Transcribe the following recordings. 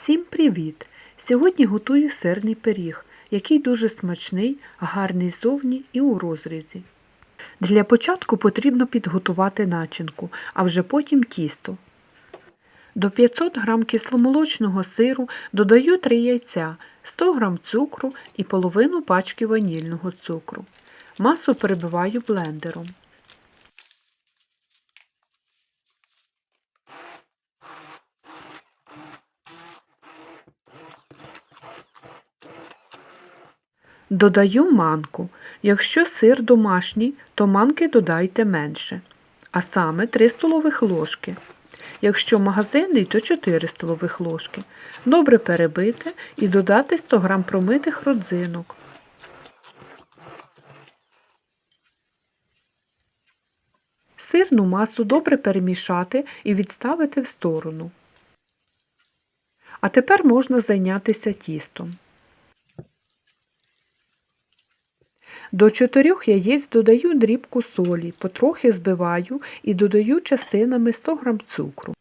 Всім привіт! Сьогодні готую сирний пиріг, який дуже смачний, гарний ззовні і у розрізі. Для початку потрібно підготувати начинку, а вже потім тісто. До 500 г кисломолочного сиру додаю 3 яйця, 100 г цукру і половину пачки ванільного цукру. Масу перебиваю блендером. Додаю манку. Якщо сир домашній, то манки додайте менше, а саме 3 столових ложки. Якщо магазинний, то 4 столових ложки. Добре перебити і додати 100 г промитих родзинок. Сирну масу добре перемішати і відставити в сторону. А тепер можна зайнятися тістом. До чотирьох яєць додаю дрібку солі, потрохи збиваю і додаю частинами 100 г цукру.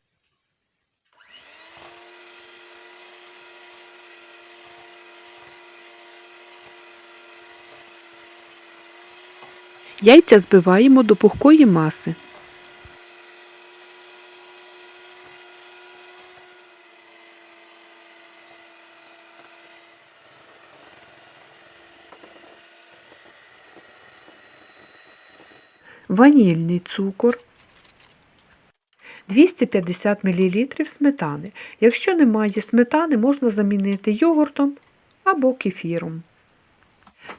Яйця збиваємо до пухкої маси. Ванільний цукор, 250 мл сметани. Якщо немає сметани, можна замінити йогуртом або кефіром.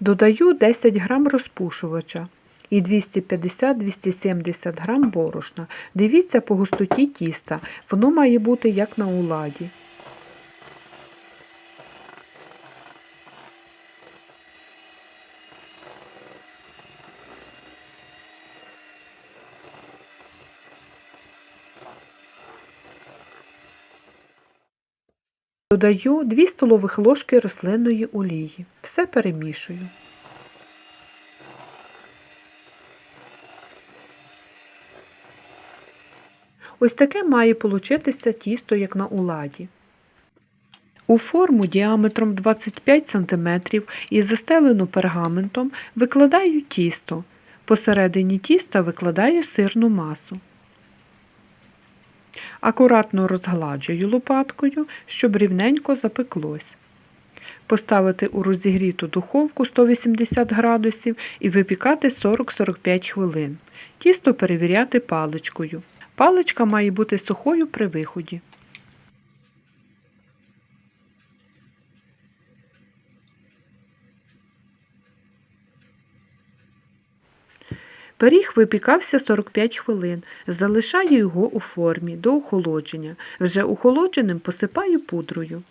Додаю 10 г розпушувача і 250-270 г борошна. Дивіться по густоті тіста, воно має бути як на уладі. Додаю 2 столових ложки рослинної олії. Все перемішую. Ось таке має получитися тісто, як на уладі. У форму діаметром 25 см і застелену пергаментом викладаю тісто. Посередині тіста викладаю сирну масу. Акуратно розгладжую лопаткою, щоб рівненько запеклось. Поставити у розігріту духовку 180 градусів і випікати 40-45 хвилин. Тісто перевіряти паличкою. Паличка має бути сухою при виході. Пиріг випікався 45 хвилин. Залишаю його у формі до охолодження. Вже охолодженим посипаю пудрою.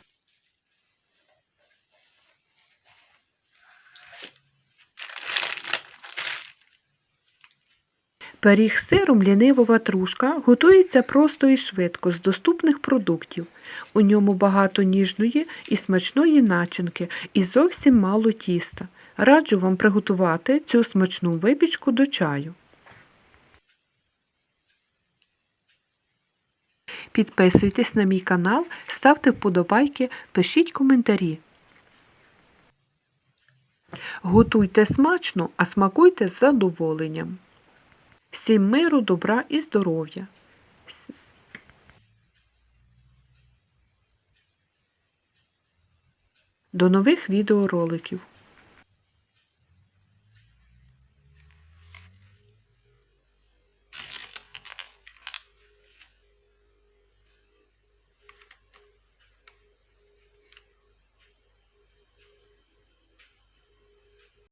Пиріг з сиром лінива ватрушка готується просто і швидко з доступних продуктів. У ньому багато ніжної і смачної начинки і зовсім мало тіста. Раджу вам приготувати цю смачну випічку до чаю. Підписуйтесь на мій канал, ставте вподобайки, пишіть коментарі. Готуйте смачно, а смакуйте з задоволенням. Всім миру, добра і здоров'я. До нових відеороликів.